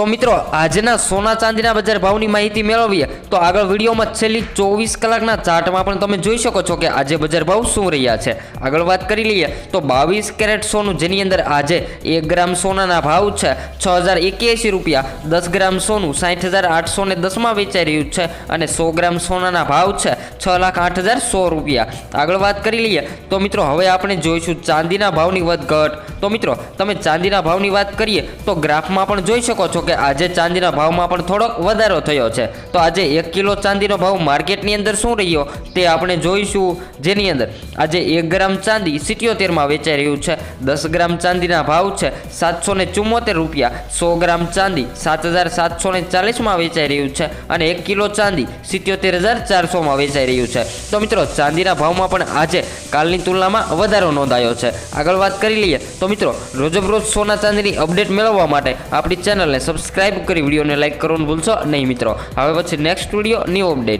તો મિત્રો, આજના સોના ચાંદીના બજાર ભાવની માહિતી મેળવીએ, તો આગળ વિડીયોમાં છેલ્લી ચોવીસ કલાકના ચાર્ટમાં પણ તમે જોઈ શકો છો કે આજે બજાર ભાવ શું રહ્યા છે. આગળ વાત કરી લઈએ, તો બાવીસ કેરેટ સોનું, જેની અંદર આજે એક ગ્રામ સોનાના ભાવ છે છ હજાર એક્યાસી રૂપિયા, દસ ગ્રામ સોનું સાઠ હજાર આઠસો ને દસમાં વેચાઈ રહ્યું છે અને સો ગ્રામ સોનાના ભાવ છે છ લાખ આઠ હજાર સો રૂપિયા. આગળ વાત કરી લઈએ તો મિત્રો, હવે આપણે જોઈશું ચાંદીના ભાવની વધઘટ. તો મિત્રો, તમે ચાંદીના ભાવની વાત કરીએ તો ગ્રાફમાં પણ જોઈ શકો છો કે આજે ચાંદીના ભાવમાં પણ થોડોક વધારો થયો છે. તો આજે એક કિલો ચાંદીનો ભાવ માર્કેટની અંદર શું રહ્યો તે આપણે જોઈશું. જેની અંદર આજે એક ગ્રામ ચાંદી સિત્યોતેરમાં વેચાઈ રહ્યું છે. દસ ગ્રામ ચાંદીના ભાવ છે સાતસો ને ચુમ્મોતેર રૂપિયા. સો ગ્રામ ચાંદી સાત હજાર સાતસો ને ચાલીસમાં વેચાઈ રહ્યું છે અને એક કિલો ચાંદી સિત્યોતેર હજાર ચારસોમાં વેચાઈ રહ્યું છે. તો મિત્રો, ચાંદીના ભાવમાં પણ આજે કાલની તુલનામાં વધારો નોંધાયો છે. આગળ વાત કરી લઈએ તો મિત્રો, રોજબરોજ સોના ચાંદીની અપડેટ મેળવવા માટે આપણી ચેનલને સબસ્ક્રાઇબ કરી વિડીયોને લાઇક કરવાનું ભૂલશો નહીં મિત્રો. હવે પછી નેક્સ્ટ વીડિયો ન્યૂ અપડેટ